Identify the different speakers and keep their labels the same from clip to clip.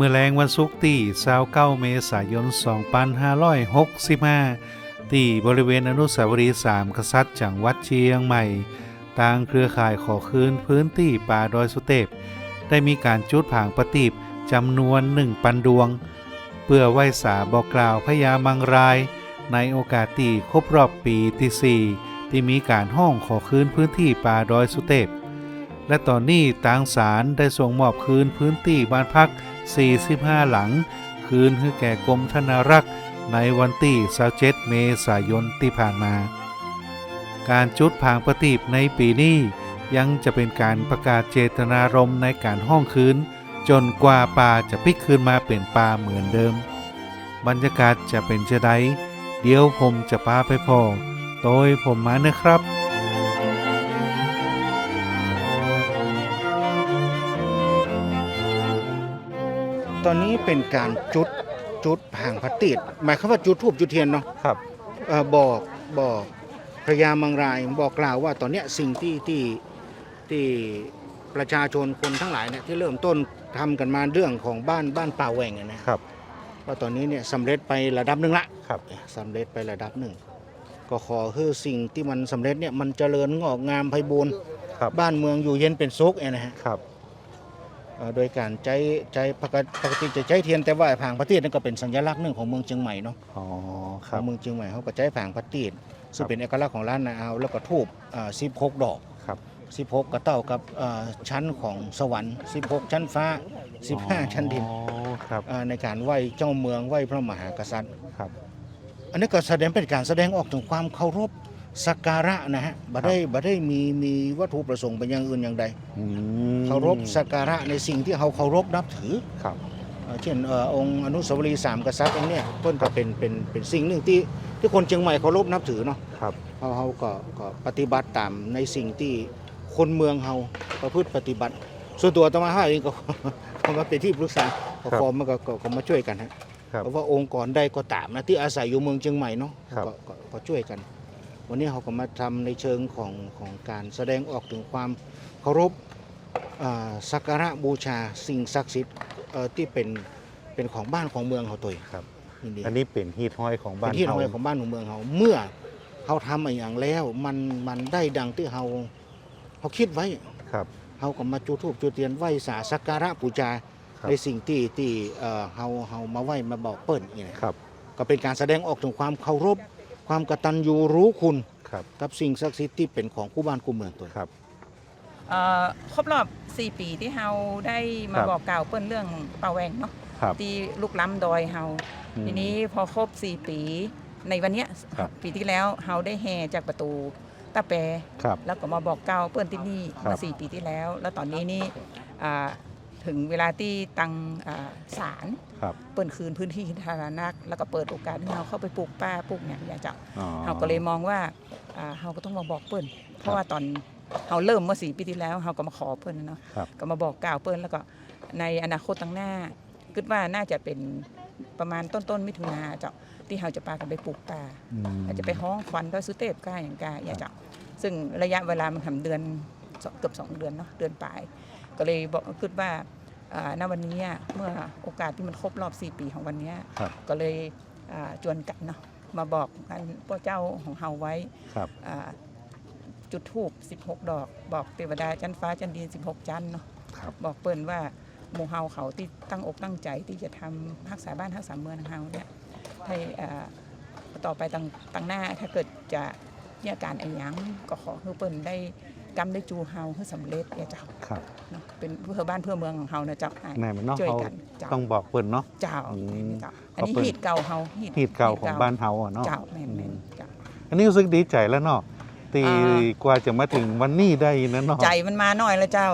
Speaker 1: เมื่อแรงวันศุกร์ที่29เมษายน 2565 ที่บริเวณอนุสาวรีย์สามกษัตริย์จังหวัดเชียงใหม่ทางเครือข่ายขอคืนพื้นที่ป่าดอยสุเทพได้มีการจุดผางประทีปจำนวนหนึ่งปันดวง เพื่อไหว้สาบอกกล่าวพญามังราย ในโอกาสที่ครบรอบปีที่ 4 ที่มีการห้องขอคืนพื้นที่ป่าดอยสุเทพและตอนนี้ทางศาลได้ส่งมอบคืนพื้นที่บ้านพัก 45 หลัง คืนให้แก่กรมธนารักษ์ในวันที่27เมษายนที่ผ่านมา การจุดผางประทีปในปีนี้ ยังจะเป็นการประกาศเจตนารมณ์ในการห้องคืน จนกว่าป่าจะพลิกคืนมาเป็นป่าเหมือนเดิม บรรยากาศจะเป็นจะไดเดี๋ยวผมจะพาไปพอโดยผมมานะครับ
Speaker 2: ตอนนี้เป็นการจุดจุดผางพระติดหมายความว่าจุดทูบจุดเทียนเนาะ
Speaker 1: ครับ
Speaker 2: เอ่อบอกบอกพระยามังรายบอกกล่าวว่าตอนเนี้ยสิ่งที่ที่ที่ประชาชนคนทั้งหลายเนี่ยที่เริ่มต้นทำกันมาเรื่องของบ้านบ้านป่าแหว่งอะนะครับ ว่าตอนนี้เนี่ยสำเร็จไประดับหนึ่งละ
Speaker 1: ครับ
Speaker 2: สำเร็จไประดับหนึ่ง ก็ขอให้สิ่งที่มันสำเร็จเนี่ยมันเจริญงอกงามไพบูรณ์
Speaker 1: ครับ
Speaker 2: บ้านเมืองอยู่เย็นเป็นสุขเนี่ยนะฮะ
Speaker 1: ครับ
Speaker 2: เอ่อ โดยการใจใจปกติปกติจะใช้เทียนแต่ว่าผางพระตีดนั่นก็เป็นสัญลักษณ์หนึ่งของเมืองเชียงใหม่เนาะ
Speaker 1: อ๋อค
Speaker 2: ข
Speaker 1: รั
Speaker 2: อบ งเมืองเชียงใหม่เขาก็ใช้ผางพระตีดซึ่งเป็นเอกลักษณ์ของร้านนาเอาแล้วก็ทูบสิบหกดอก
Speaker 1: ครับ
Speaker 2: สิบหกก็เท่ากับเอ่อชั้นของสวรรค์สิบหกชั้นฟ้าสิบห้าชั้นดิน
Speaker 1: อ๋อครับ
Speaker 2: เอ่อในการไหว้เจ้าเมืองไหว้พระมหากษัตริย์
Speaker 1: ครับ
Speaker 2: อันนี้ก็แสดงเป็นการแสดงออกถึงความเคารพ สักการะนะฮะบ่ได้บ่ได้มีมีวัตถุประสงค์เป็นอย่างอื่นอย่างใด
Speaker 1: อืม
Speaker 2: เคารพสักการะในสิ่งที่เขาเคารพนับถือ
Speaker 1: ครับ
Speaker 2: เอ่อเช่นเอ่อองค์อนุสาวรีย์สามกษัตริย์องค์เนี้ยเพิ่นก็เป็นเป็นเป็นสิ่งหนึ่งที่ที่คนเชียงใหม่เคารพนับถือเนาะ
Speaker 1: ครับ
Speaker 2: เขาเขาก็ก็ปฏิบัติตามในสิ่งที่คนเมืองเฮาประพฤติปฏิบัติ ส่วนตัวอาตมาห้าเองก็ ก็มาเป็นที่ปรึกษาก็ฟอร์มมันก็ก็ก็มาช่วยกันฮะ
Speaker 1: ครับ
Speaker 2: เพราะว่าองค์กรใดก็ตามนะที่อาศัยอยู่เมืองเชียงใหม่เนาะ
Speaker 1: ครับ
Speaker 2: ก็ก็ก็ช่วยกัน วันนี้เขาก็มาทำในเชิงของของการแสดงออกถึงความเคารพอ่าสักการะบูชาสิ่งศักดิ์สิทธิ์เอ่อที่เป็นเป็นของบ้านของเมืองเขาตัวเอง
Speaker 1: ครับ
Speaker 2: ยินดี
Speaker 1: อันนี้เป็นฮีทห้อยของบ้า
Speaker 2: เป็นนที่
Speaker 1: เฮา
Speaker 2: ทำงานของบ้านของเมืองเขาเมื่อเขาทำอะไรอย่างแล้วมันมันได้ดังที่เขาเขาคิดไว้
Speaker 1: ครับ
Speaker 2: เขาก็มาจุดธูปจุดเทียนไหว้สาสักการะบูชา
Speaker 1: ครับ
Speaker 2: ในสิ่งที่ที่เอ่อเขาเขามาไหว้มาบอกเปิ้ลนี่นะ
Speaker 1: ครับ
Speaker 2: ก็เป็นการแสดงออกถึงความเคารพ ความกตัญญูรู้คุณ
Speaker 1: ครับ
Speaker 2: กับสิ่งศักดิ์สิทธิ์ที่เป็นของคู่บ้านคู่เมืองตัว
Speaker 1: ครับ
Speaker 3: เอ่อครบรอบ 4 ปีที่เฮาได้มา
Speaker 1: ครับ
Speaker 3: บอกกล่าวเปิ้นเรื่องป่าแหวงเนาะ
Speaker 1: ครับ
Speaker 3: ที่ลุกล้ำดอยเฮา
Speaker 1: อืม
Speaker 3: ทีนี้พอครบ 4 ปีในวันเนี้ย
Speaker 1: ครับ
Speaker 3: ปีที่แล้วเฮาได้แห่จากประตูตาแปร
Speaker 1: ครับ
Speaker 3: แล้วก็มาบอกกล่าวเปิ้นที่นี่
Speaker 1: ครับ
Speaker 3: เมื่อ4ปีที่แล้ว แล้วตอนนี้นี่อ่า ถึงเวลาที่ตังอ่าศาล
Speaker 1: ครับ
Speaker 3: เปิ้นคืนพื้นที่สาธารณะแล้วก็เปิดโอกาสให้เฮาเข้าไปปลูกป่าปลูกเนี่ยอย่าเจ้า
Speaker 1: อ๋อ
Speaker 3: เราก็เลยมองว่าอ่าเราก็ต้องมาบอกเปิ้ลเพราะว่าตอนเราเริ่มเมื่อสี่ปีที่แล้วเราก็มาขอเปิ้ลเนาะ
Speaker 1: ครับ
Speaker 3: ก็มาบอกกล่าวเปิ้ลแล้วก็ในอนาคตตั้งหน้าคิดว่าน่าจะเป็นประมาณต้นต้นๆมิถุนาเจ้าที่เราจะพากันไปปลูกป่า
Speaker 1: อืม
Speaker 3: อาจจะไปห้องควันด้วยสุเทพก้าอย่างกาอย่าเจ้าซึ่งระยะเวลามันทำเดือนสองเกือบสองเดือนเนาะเดือนปลาย ก็เลยบอกคิดว่าอ่าณวันนี้อะเมื่อโอกาสที่มันครบรอบ 4 ปีของวันเนี้ย
Speaker 1: ครับ
Speaker 3: ก็เลยอ่าจวนกันเนาะมาบอกกันพ่อเจ้าของเฮาไว้
Speaker 1: ครับ
Speaker 3: อ่าจุดทูบ16 ดอก บอกเทวดาจันฟ้าจันดิน 16จันเนาะ
Speaker 1: ครับ
Speaker 3: บอกเปิ้นว่าหมู่เฮาเขาที่ตั้งอกตั้งใจที่จะทำรักษาบ้านรักษาเมืองของเฮาเนี่ยให้อ่าต่อไปตั้งตั้งหน้าถ้าเกิดจะมีอาการอะไรหยังก็ขอให้เปิ้นได้ กำได้จูเฮาให้สำเร็จเนี่ยเจ้า
Speaker 1: ครับ
Speaker 3: เนาะเป็นเพื่อบ้านเพื่อเมืองของเฮานะเจ้าอ้าย
Speaker 1: แม่มันเนาะ
Speaker 3: ช่วย
Speaker 1: เขา
Speaker 3: กันเจ้า
Speaker 1: ต้องบอกเพิ่นเนาะ
Speaker 3: เจ้า
Speaker 1: อืม
Speaker 3: เจ้าอันนี้
Speaker 1: เขาเปิ้น
Speaker 3: ฮีดเก่าเฮา
Speaker 1: ฮีทเก่าของบ้านเฮาอะเนาะ
Speaker 3: เจ้าแม่น
Speaker 1: อืม
Speaker 3: ๆเจ้า
Speaker 1: อันนี้รู้สึกดีใจแล้วเนาะตี
Speaker 3: อ่า
Speaker 1: กว่าจะมาถึงวันนี้ได้นะเนาะ
Speaker 3: ใจมันมาหน่อยแล้วเจ้า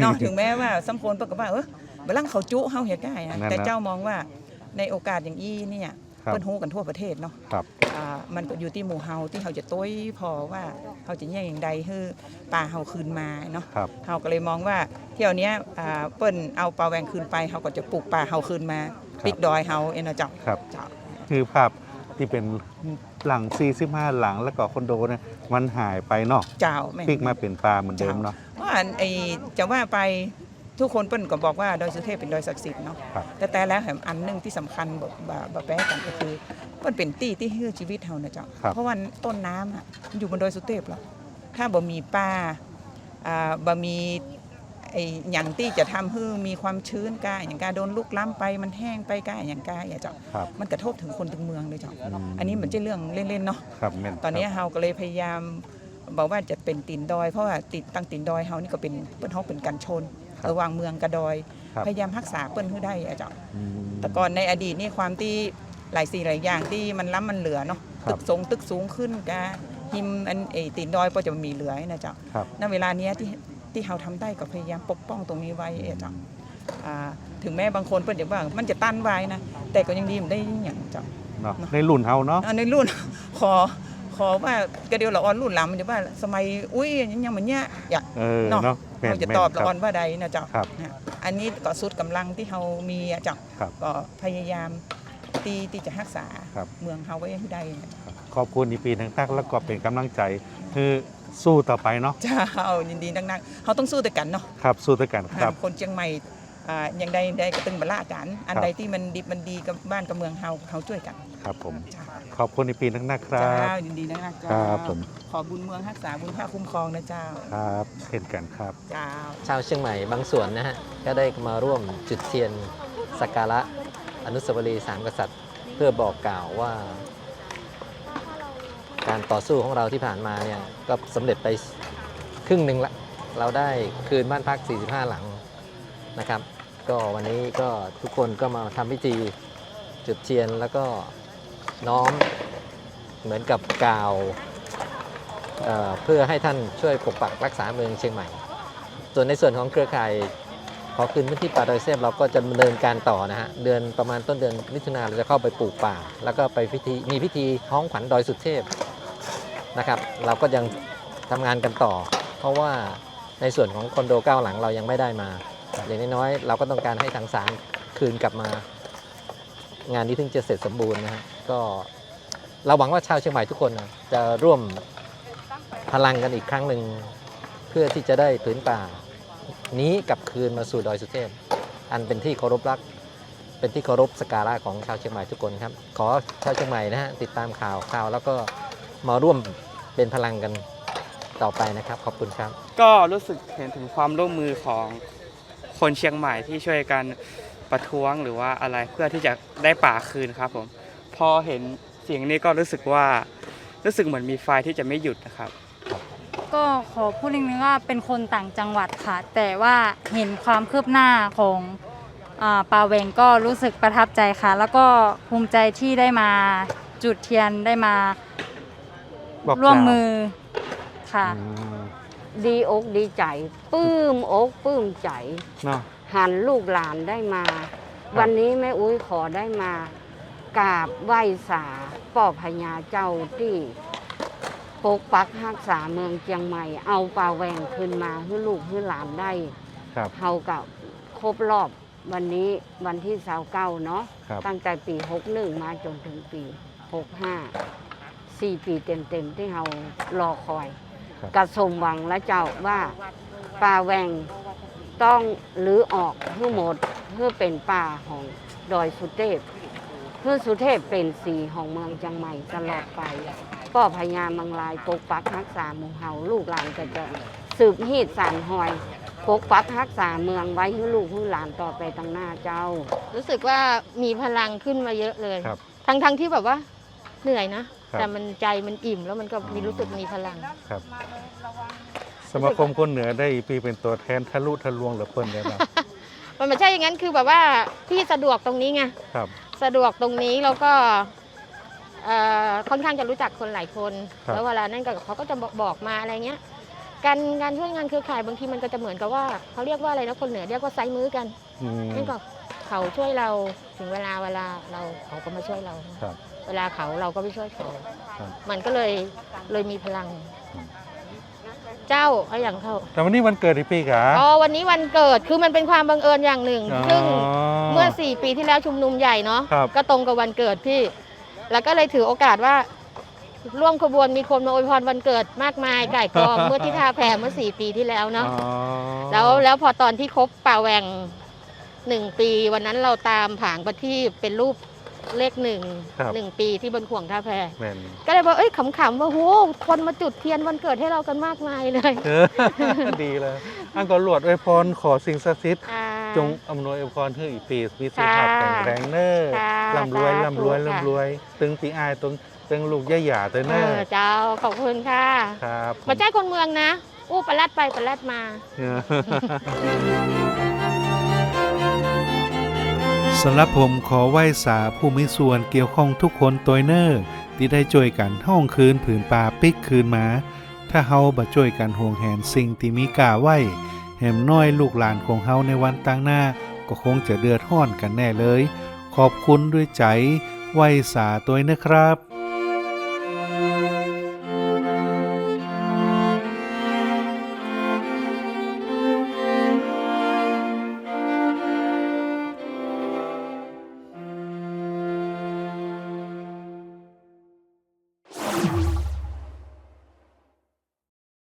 Speaker 3: เนาะถึงแม้ว่าสัมพลปรากฏว่าเออเวลาเขาจุเฮาเฮ็ดได้อะ
Speaker 1: นั่นนะ
Speaker 3: แต่เจ้ามองว่าในโอกาสอย่างอี้เนี่ย
Speaker 1: ครับ
Speaker 3: เปิ้นฮู้กันทั่วประเทศเนาะ
Speaker 1: ครับ
Speaker 3: อ่ามันก็อยู่ที่หมู่เฮาที่เขาจะต้วยพอว่าเขาจะแย่งอย่างใดให้ป่าเฮาคืนมาเนาะ
Speaker 1: ครับ
Speaker 3: เฮาก็เลยมองว่าเที่ยวเนี้ยอ่าเปิ้นเอาปลาแหวงคืนไปเฮาก็จะปลูกป่าเฮาคืนมา
Speaker 1: ครับ
Speaker 3: ปิกดอยเฮาเอ็นเนาะเจ้า
Speaker 1: ครับ
Speaker 3: เจ้า
Speaker 1: คือภาพที่เป็นหลัง 45 หลังแล้วก็คอนโดเนี่ยมันหายไปเนาะ
Speaker 3: เจ้าแม่น
Speaker 1: พลิกมาเป็นปลาเหมือนเดิมเนาะ
Speaker 3: ว่าไอ้จะว่าไป ทุกคนเปิ้นก็บอกว่าดอยสุเทพเป็นดอยศักดิ์สิทธิ์เนาะ
Speaker 1: ครับ
Speaker 3: แต่แต่แล้วแถมอันหนึงที่สำคัญแบบแบบแปลกันก็คือมันเป็นตี้ที่ฮื้อชีวิตเฮานะเจ้า
Speaker 1: ครับ
Speaker 3: เพราะว่าต้นน้ำอะมันอยู่บนดอยสุเทพหรอกถ้าบ่มีป่าอ่าบ่มีไอ้หยังที่จะทำให้มีความชื้นกายอย่างการโดนลุกล้ำไปมันแห้งไปกายอย่างกายอย่าเจ้า
Speaker 1: ครับ
Speaker 3: มันกระทบถึงคนถึงเมืองเลยเจ้า
Speaker 1: อืม
Speaker 3: อันนี้เหมือนจะเรื่องเล่นๆเนาะ
Speaker 1: ครับแม่น
Speaker 3: ตอนนี้เฮาก็เลยพยายามบอกว่าจะเป็นตีนดอย เพราะว่าติดตั้งตีนดอยเฮานี่ก็เป็นเปิ้นเฮาเป็นกันชน ระหว่างเมืองกับดอย
Speaker 1: ครับ
Speaker 3: พยายามรักษาเปิ้นให้ได้อะเจ้า
Speaker 1: อืม
Speaker 3: แต่ก่อนในอดีตนี่ความที่หลายสิ่งหลายอย่างที่มันล้ำมันเหลือเนาะ
Speaker 1: ครับ
Speaker 3: ตึกสูงตึกสูงขึ้นกาหิมอันไอตีนดอยก็จะมีเหลือนะเจ้า
Speaker 1: ครับ
Speaker 3: ณเวลาเนี้ยที่ที่เราทำได้ก็พยายามปกป้องตรงนี้ไว้อะเจ้าอ่าถึงแม้บางคนเปิ้นจะว่ามันจะตั้นไว้นะแต่ก็ยังดีมันได้อย่างเจ้า
Speaker 1: เนาะในรุ่นเฮาเนาะ
Speaker 3: อันในรุ่น ขอ ขอว่ากระเดียวละออนรุ่นหลังมันจะว่าสมัยอุ้ยยังเหมือนเนี้ยอยาก
Speaker 1: เออ
Speaker 3: เนาะ
Speaker 1: เนาะแม่น
Speaker 3: เราจะ
Speaker 1: แม่น
Speaker 3: ตอบ
Speaker 1: ค
Speaker 3: ละ
Speaker 1: รั
Speaker 3: ออนว่าใดนะเจ้า
Speaker 1: ครับ
Speaker 3: นะอันนี้ก็สุดกำลังที่เรามีอะเจ้า
Speaker 1: ครับ
Speaker 3: ก็พยายามตีที่จะรักษา
Speaker 1: ครับ
Speaker 3: เมืองเฮาไว้ให้ได้นะ
Speaker 1: ขอบคุณอีปีทั้งทักแล้วก็เป็นกำลังใจคือสู้ต่อไปเนาะ
Speaker 3: เจ้ายินดีนักๆเขาต้องสู้ด้วยกันเนาะ
Speaker 1: ครับสู้ด้วยกันครับ
Speaker 3: คนเชียงใหม่ อ่าอย่างใดใดก็ตึงบละกันอัน
Speaker 1: ครับ
Speaker 3: ใดที่มันดีมันดีกับบ้านกับเมืองเฮาเฮาช่วยกัน
Speaker 1: ครับผม
Speaker 3: เจ้า
Speaker 1: ขอบคุณอีปีทั้งนักครั
Speaker 3: เจ้า
Speaker 1: บ
Speaker 3: ยินดีนักๆ
Speaker 1: ครั
Speaker 3: เจ้า
Speaker 1: บผม
Speaker 3: ขอบุญเมืองรักษาบุญพระคุ้มครองนะเจ้า
Speaker 1: ครับเช่นกันครับ
Speaker 3: เจ้า
Speaker 4: ชาวเชียงใหม่บางส่วนนะฮะก็ได้มาร่วมจุดเทียนสักการะอนุสาวรีย์สามกษัตริย์ เพื่อบอกกล่าวว่า การต่อสู้ของเราที่ผ่านมาเนี่ยก็สำเร็จไปครึ่งหนึ่งละเราได้คืนบ้านพัก 45 หลัง นะครับ ก็วันนี้ก็ทุกคนก็มาทำพิธีจุดเทียนแล้วก็น้อมเหมือนกับกล่าวเเพื่อให้ท่านช่วยปกปักรักษาเมืองเชียงใหม่ ส่วนในส่วนของเครือข่ายขอคืนพื้นที่ป่าดอยเซฟเราก็จะดำเนินการต่อนะฮะเดือนประมาณต้นเดือนมิถุนาเราจะเข้าไปปลูกป่า แล้วก็ไปพิธีมีพิธีท้องขวัญดอยสุเทพนะครับ เราก็ยังทำงานกันต่อ เพราะว่าในส่วนของคอนโดเก้าหลังเรายังไม่ได้มา อย่างน้อยๆเราก็ต้องการให้ทางศาลคืนกลับมา งานนี้ถึงจะเสร็จสมบูรณ์นะฮะก็เราหวังว่าชาวเชียงใหม่ทุกคนนะจะร่วมพลังกันอีกครั้งหนึ่งเพื่อที่จะได้ผืนป่า นี้กลับคืนมาสู่ดอยสุเทพอันเป็นที่เคารพรัก เป็นที่เคารพสกการะของชาวเชียงใหม่ทุกคนครับ ขอชาวเชียงใหม่นะฮะติดตามข่าวข่าวแล้วก็มาร่วมเป็นพลังกันต่อไปนะครับ ขอบคุณครับ
Speaker 5: ก็รู้สึกเห็นถึงความร่วมมือของ คนเชียงใหม่ที่ช่วยกันประท้วงหรือว่าอะไรเพื่อที่จะได้ป่าคืนครับผมพอเห็นเสียงนี้ก็รู้สึกว่ารู้สึกเหมือนมีไฟที่จะไม่หยุดนะครับ
Speaker 6: ก็ขอพูดนิดนึงว่าเป็นคนต่างจังหวัดค่ะ แต่ว่าเห็นความคืบหน้าของอาป่าแหวงก็รู้สึกประทับใจค่ะ แล้วก็ภูมิใจที่ได้มาจุดเทียนได้มา
Speaker 1: บอก
Speaker 6: ร่วม
Speaker 1: กล่าว
Speaker 6: มือค่ะ
Speaker 1: อืม
Speaker 7: ดีอกดีใจปลื้มอกปลื้มใจ
Speaker 1: เนาะ
Speaker 7: หันลูกหลานได้มาวันนี้แม่อุ้ยขอได้มากราบไหว้สาป่อพญาเจ้าที่ปกปักรักษาเมืองเชียงใหม่ เอาป่าแหวงขึ้นมาให้ลูกให้หลานได้
Speaker 1: ครับ
Speaker 7: เฮากับครบรอบวันนี้วันที่สาวเก้าเนาะ
Speaker 1: ครับ
Speaker 7: ตั้งแต่ปีหกหนึ่งมาจนถึงปีหกห้าสี่ปีเต็มๆที่เฮารอคอย
Speaker 1: ครับ
Speaker 7: กระสมหวังและเจ้าว่าป่าแหวงต้องรื้อออกเพื่อหมดเพื่อเป็นป่าของดอยสุเทพเพื่อสุเทพเป็นสีของเมืองเชียงใหม่ตลอดไปก็พยายามมังลายปกปักรักษาหมู่เฮาลูกหลานก็จะสืบฮีดสานหอยปกปักรักษาเมืองไว้ให้ลูกให้หลานต่อไปตั้งหน้าเจ้า
Speaker 8: รู้สึกว่ามีพลังขึ้นมาเยอะเลย
Speaker 1: ครับ
Speaker 8: ทั้งทั้งที่แบบว่าเหนื่อยนะ
Speaker 1: ครับ
Speaker 8: แต่มันใจมันอิ่มแล้วมันก็มีรู้สึกมีพลัง
Speaker 1: ครับสมาคมคนเหนือได้อีปีเป็นตัวแทนทะลุทะลวงเหรือเปิ้นเนี่ยนะ
Speaker 8: มันไม่ใช่อย่างนั้นคือแบบว่าพี่สะดวกตรงนี้ไง
Speaker 1: ครับ
Speaker 8: สะดวกตรงนี้แล้วก็เอ่อค่อนข้างจะรู้จักคนหลายคน
Speaker 1: ครับ
Speaker 8: แล้วเวลานั้นก็เขาก็จะบอกบอกมาอะไรเงี้ยการการช่วยงานเครือข่ายบางทีมันก็จะเหมือนกับว่าเขาเรียกว่าอะไรนะคนเหนือเรียกว่าไซมือกัน
Speaker 1: อืม
Speaker 8: นั่นก็เขาช่วยเราถึงเวลาเวลาเราเขาก็มาช่วยเรา
Speaker 1: ครับ
Speaker 8: เวลาเขาเราก็ไปช่วยเขา
Speaker 1: ครับ
Speaker 8: มันก็เลยเลยมีพลัง เจ้าเอาอย่างเขา
Speaker 1: แต่วันนี้วันเกิดอีปีกะ
Speaker 8: อ๋อวันนี้วันเกิดคือมันเป็นความบังเอิญอย่างหนึ่ง
Speaker 1: อ๋อ
Speaker 8: ซึ่ง เมื่อ 4 ปีที่แล้วชุมนุมใหญ่เนาะ
Speaker 1: ครับ
Speaker 8: ก็ตรงกับวันเกิดพี่ แล้วก็เลยถือโอกาสว่า ร่วมขบวนมีคนมาอวยพรวันเกิดมากมายไก่กอง เมื่อที่ท่าแพเมื่อสี่ปีที่แล้วเนาะ
Speaker 2: อ๋อ
Speaker 8: แล้วแล้วพอตอนที่ครบป่าแหวงหนึ่งปี วันนั้นเราตามผางประทีปเป็นรูป เลขหนึ่ง
Speaker 2: ครับ
Speaker 8: หนึ่งปีที่บนขวงท่าแพ
Speaker 2: แม่น
Speaker 8: ก็เลยบอกเอ้ยขำๆว่าโหคนมาจุดเทียนวันเกิดให้เรากันมากมายเลย
Speaker 2: เออ ดีเลยอันก็หลวดอวยพรขอสิ่งศักดิ์สิทธิ์
Speaker 8: อ่า
Speaker 2: จงอำนวยอวยพรให้อีกปีมีสุขภาพ
Speaker 8: ค่ะ
Speaker 2: แข็งแรงเนอ้อ
Speaker 8: ค่ะ
Speaker 2: ร่ำรวย
Speaker 8: สาธุ
Speaker 2: ร่ำรวย
Speaker 8: ค่ะ
Speaker 2: ร่ำรวย ตึงปีอายตึงตึงลูกย่าหย่าเตอ
Speaker 8: เอ
Speaker 2: เนอ้อ
Speaker 8: อเจ้าขอบคุณค่ะ
Speaker 2: ครับ
Speaker 8: มาใจคนเมืองนะ อู้ประลัดไปประลัดมา
Speaker 2: เออ
Speaker 1: สำหรับผมขอไหว้สาผู้มีส่วนเกี่ยวข้องทุกคนตัวเนอร์ที่ได้ช่วยกันห้องคืนผืนป่าปิกคืนมา ถ้าเฮาบ่ช่วยกันห่วงแหนสิ่งที่มีกาไว้แหมน้อยลูกหลานของเฮาในวันต่างหน้า ก็คงจะเดือดร้อนกันแน่เลย ขอบคุณด้วยใจไหว้สาตัวนะครับ